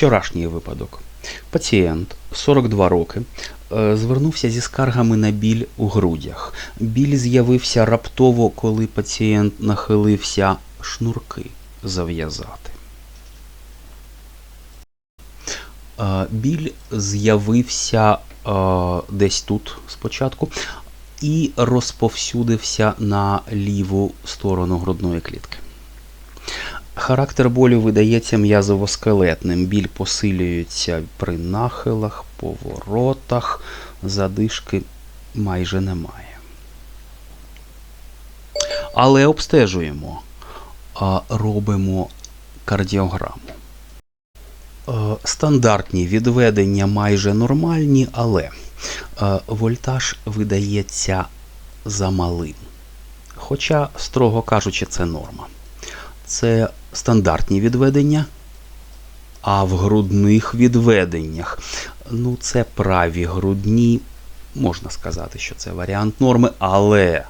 Вчорашній випадок. Пацієнт 42 роки е, звернувся зі скаргами на біль у грудях. Біль з'явився раптово, коли пацієнт нахилився шнурки зав'язати. Е, Біль з'явився е, десь тут спочатку і розповсюдився на ліву сторону грудної клітки. Характер болю видається м'язово-скелетним. Біль посилюється при нахилах, поворотах, задишки майже немає. Але обстежуємо, робимо кардіограму. Е, Стандартні відведення майже нормальні, але е, вольтаж видається замалим. Хоча, строго кажучи, це норма. Це стандартні відведення, а в грудних відведеннях, ну, це праві грудні, можна сказати, що це варіант норми, але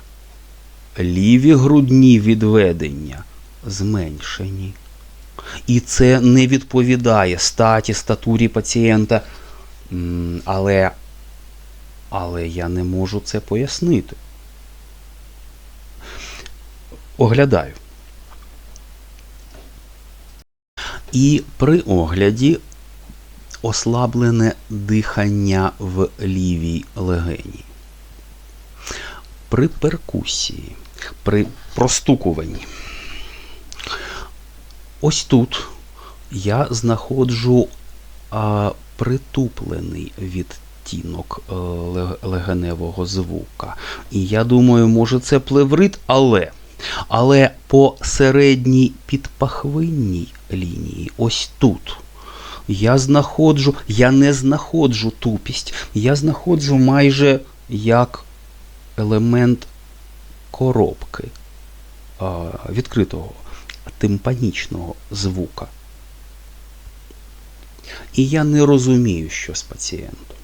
ліві грудні відведення зменшені. І це не відповідає статі, статурі пацієнта. Але, але я не можу це пояснити. Оглядаю. І при огляді ослаблене дихання в лівій легені. При перкусії, при простукуванні. Ось тут я знаходжу а, притуплений відтінок е, легеневого звука. І я думаю, може це плеврит, але. Але по середній підпахвинній лінії, ось тут, я знаходжу, я не знаходжу тупість, я знаходжу майже як елемент коробки відкритого тимпанічного звука. І я не розумію, що з пацієнтом.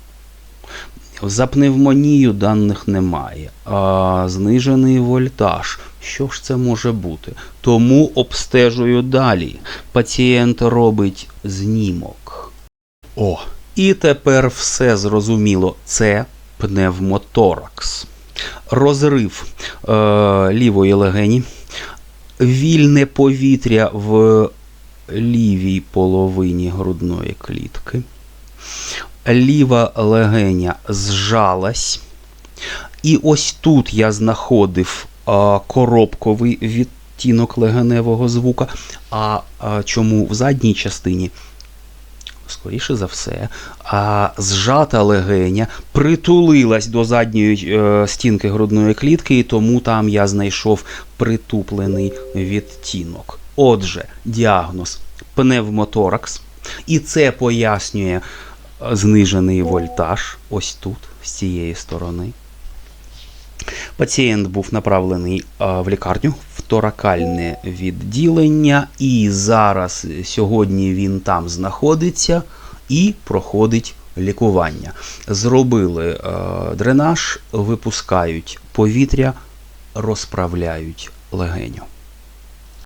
За пневмонію даних немає, а знижений вольтаж. Що ж це може бути? Тому обстежую далі. Пацієнт робить знімок. О, і тепер все зрозуміло. Це пневмоторакс. Розрив е, лівої легені, вільне повітря в лівій половині грудної клітки. Ліва легеня зжалась. І ось тут я знаходив коробковий відтінок легеневого звука. А, чому в задній частині? Скоріше за все, а зжата легеня притулилась до задньої е, стінки грудної клітки, і тому там я знайшов притуплений відтінок. Отже, діагноз пневмоторакс, і це пояснює знижений вольтаж ось тут, з цієї сторони. Пацієнт був направлений в лікарню в торакальне відділення, і зараз сьогодні він там знаходиться і проходить лікування. Зробили дренаж, випускають повітря, розправляють легеню.